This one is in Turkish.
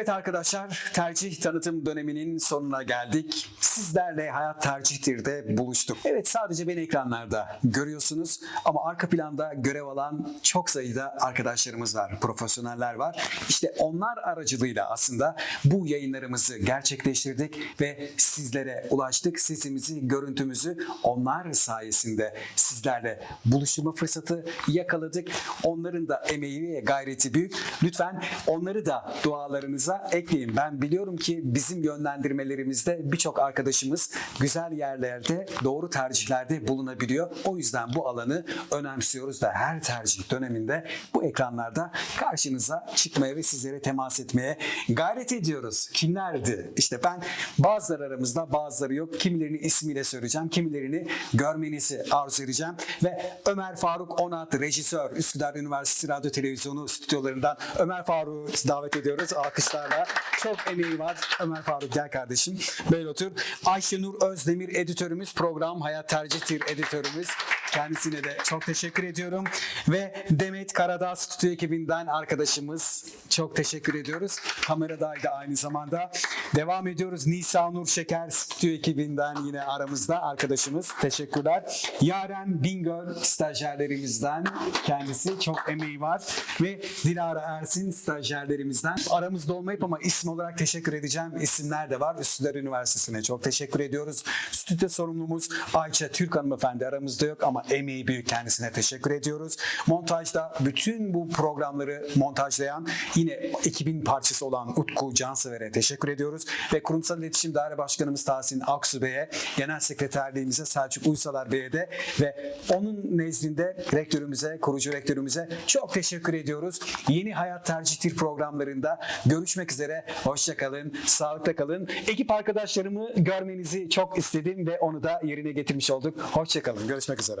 Evet arkadaşlar, tercih tanıtım döneminin sonuna geldik. Sizlerle Hayat Tercihtir'de buluştuk. Evet sadece beni ekranlarda görüyorsunuz ama arka planda görev alan çok sayıda arkadaşlarımız var, profesyoneller var. İşte onlar aracılığıyla aslında bu yayınlarımızı gerçekleştirdik ve sizlere ulaştık. Sesimizi, görüntümüzü onlar sayesinde sizlerle buluşturma fırsatı yakaladık. Onların da emeği ve gayreti büyük. Lütfen onları da dualarınıza ekleyin. Ben biliyorum ki bizim yönlendirmelerimizde birçok arkadaşımız güzel yerlerde, doğru tercihlerde bulunabiliyor. O yüzden bu alanı önemsiyoruz ve her tercih döneminde bu ekranlarda karşınıza çıkmaya ve sizlere temas etmeye gayret ediyoruz. Kimlerdi? İşte ben bazıları aramızda bazıları yok. Kimilerini ismiyle söyleyeceğim. Kimilerini görmenizi arzu edeceğim. Ve Ömer Faruk Onat, rejisör, Üsküdar Üniversitesi Radyo Televizyonu stüdyolarından Ömer Faruk'u davet ediyoruz alkışlarla. Çok emeği var. Ömer Faruk gel kardeşim. Böyle otur. Ayşenur Özdemir editörümüz, program Hayat Tercihtir editörümüz. Kendisine de çok teşekkür ediyorum. Ve Demet Karadağ stüdyo ekibinden arkadaşımız. Çok teşekkür ediyoruz. Kameradaydı aynı zamanda. Devam ediyoruz. Nisa Nur Şeker stüdyo ekibinden yine aramızda arkadaşımız. Teşekkürler. Yaren Bingöl stajyerlerimizden kendisi. Çok emeği var. Ve Dilara Ersin stajyerlerimizden. Aramızda olmayıp ama isim olarak teşekkür edeceğim isimler de var. Üsküdar Üniversitesi'ne çok teşekkür ediyoruz. Stüdyo sorumlumuz Ayça Türk hanımefendi aramızda yok emeği büyük kendisine teşekkür ediyoruz. Montajda bütün bu programları montajlayan yine ekibin parçası olan Utku Cansever'e teşekkür ediyoruz. Ve Kurumsal İletişim Daire Başkanımız Tahsin Aksu Bey'e, Genel Sekreterliğimize Selçuk Uysalar Bey'e de ve onun nezdinde rektörümüze, kurucu rektörümüze çok teşekkür ediyoruz. Yeni Hayat Tercihtir programlarında görüşmek üzere. Hoşçakalın, sağlıkla kalın. Ekip arkadaşlarımı görmenizi çok istedim ve onu da yerine getirmiş olduk. Hoşçakalın, görüşmek üzere.